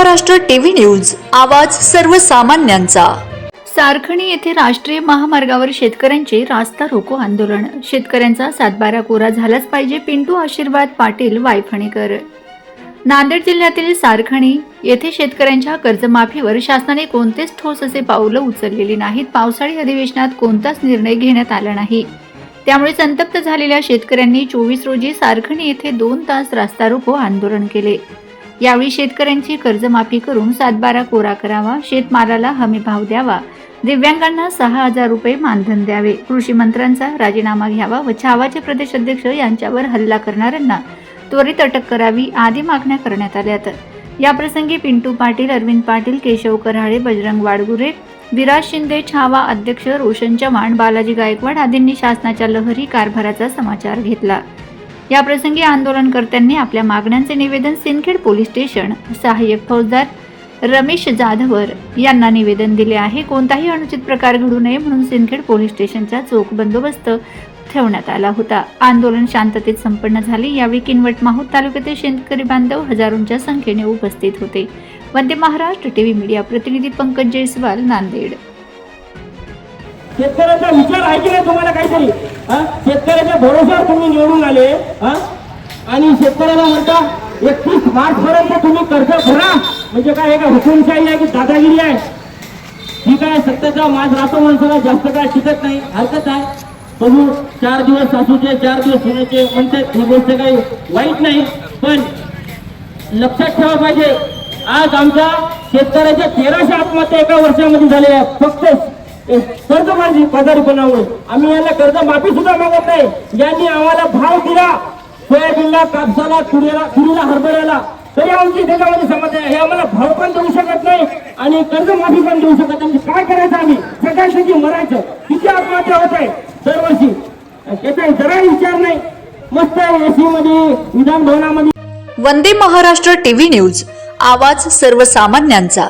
Maharashtra TV news आवाज सर्वसामान्यांचा. सारखणी येथे राष्ट्रीय महामार्गावर शेतकऱ्यांचे रास्ता रोको आंदोलन. शेतकऱ्यांचा सातबारा कोरा झालाच पाहिजे पिंटू आशीर्वाद पाटील वायफणीकर. नांदेड जिल्ह्यातील सारखणी येथे शेतकऱ्यांच्या कर्जमाफीवर शासनाने कोणतेच ठोस असे पावलं उचललेली नाहीत. पावसाळी अधिवेशनात कोणताच निर्णय घेण्यात आला नाही. त्यामुळे संतप्त झालेल्या शेतकऱ्यांनी चोवीस रोजी सारखणी येथे दोन तास रास्ता रोको आंदोलन केले. यावेळी शेतकऱ्यांची कर्जमाफी करून सातबारा कोरा करावा शेतमालाला हमी भाव द्यावा. दिव्यांगांना सहा हजार रुपये मानधन द्यावे. कृषी मंत्र्यांचा राजीनामा घ्यावा व छावाचे प्रदेश अध्यक्ष यांच्यावर हल्ला करणाऱ्यांना त्वरित अटक करावी आदी मागण्या करण्यात आल्यात याप्रसंगी पिंटू पाटील अरविंद पाटील केशव कराळे बजरंग वाडगुरे विराज शिंदे छावा अध्यक्ष रोशन चव्हाण बालाजी गायकवाड आदींनी शासनाच्या लहरी कारभाराचा समाचार घेतला. याप्रसंगी आंदोलनकर्त्यांनी आपल्या मागण्यांचे निवेदन सिंदखेड पोलीस स्टेशन सहाय्यक फौजदार रमेश जाधवर यांना निवेदन दिले आहे. कोणताही अनुचित प्रकार घडू नये म्हणून सिंदखेड पोलीस स्टेशनचा चोख बंदोबस्त ठेवण्यात आला होता. आंदोलन शांततेत संपन्न झाले. यावेळी किनवट माहूर तालुक्यातील शेतकरी बांधव हजारोंच्या संख्येने उपस्थित होते. वंदे महाराष्ट्र टीव्ही मीडिया प्रतिनिधी पंकज जयस्वाल नांदेड. शेतकऱ्याचा विचार आहे की नाही तुम्हाला काहीतरी? हा? शेतकऱ्याच्या भरोश्यावर तुम्ही निवडून आले हा? आणि शेतकऱ्याला म्हणता एकतीस मार्च पर्यंत तुम्ही कर्ज भरा. म्हणजे काय एका हुकुमशाही आहे की दादागिरी आहे? ठीक आहे सत्याचा माझ राहतो माणसाला जास्त काय शिकत नाही? हरकत आहे. बघू चार दिवस सासूचे चार दिवस सुनेचे म्हणतात ही गोष्ट काही वाईट नाही. पण लक्षात ठेवा पाहिजे आज आमच्या शेतकऱ्याच्या तेराशे आत्महत्या एका वर्षामध्ये झाले फक्त कर्जबाजी बाजारीपणामुळे आम्ही याला कर्ज माफी सुद्धा मागत नाही. यांनी आम्हाला भाव दिला. सोयाबीनला कापसाला तुरीला तुरीला हरभऱ्याला. तरी आमची त्याच्यामध्ये समज आहे. हे आम्हाला भाव पण देऊ शकत नाही आणि कर्ज माफी पण देऊ शकत नाही. काय करायचं आम्ही? सगळ्यांसाठी मरायचं किती आत्महत्या होत आहे? दरवर्षी. त्याचा जरा विचार नाही. मस्त एसी मध्ये विधान भवनामध्ये. Vande Maharashtra TV news. आवाज सर्वसामान्यांचा.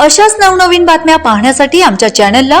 अशाच नवनवीन बातम्या पाहण्यासाठी आमच्या चॅनलला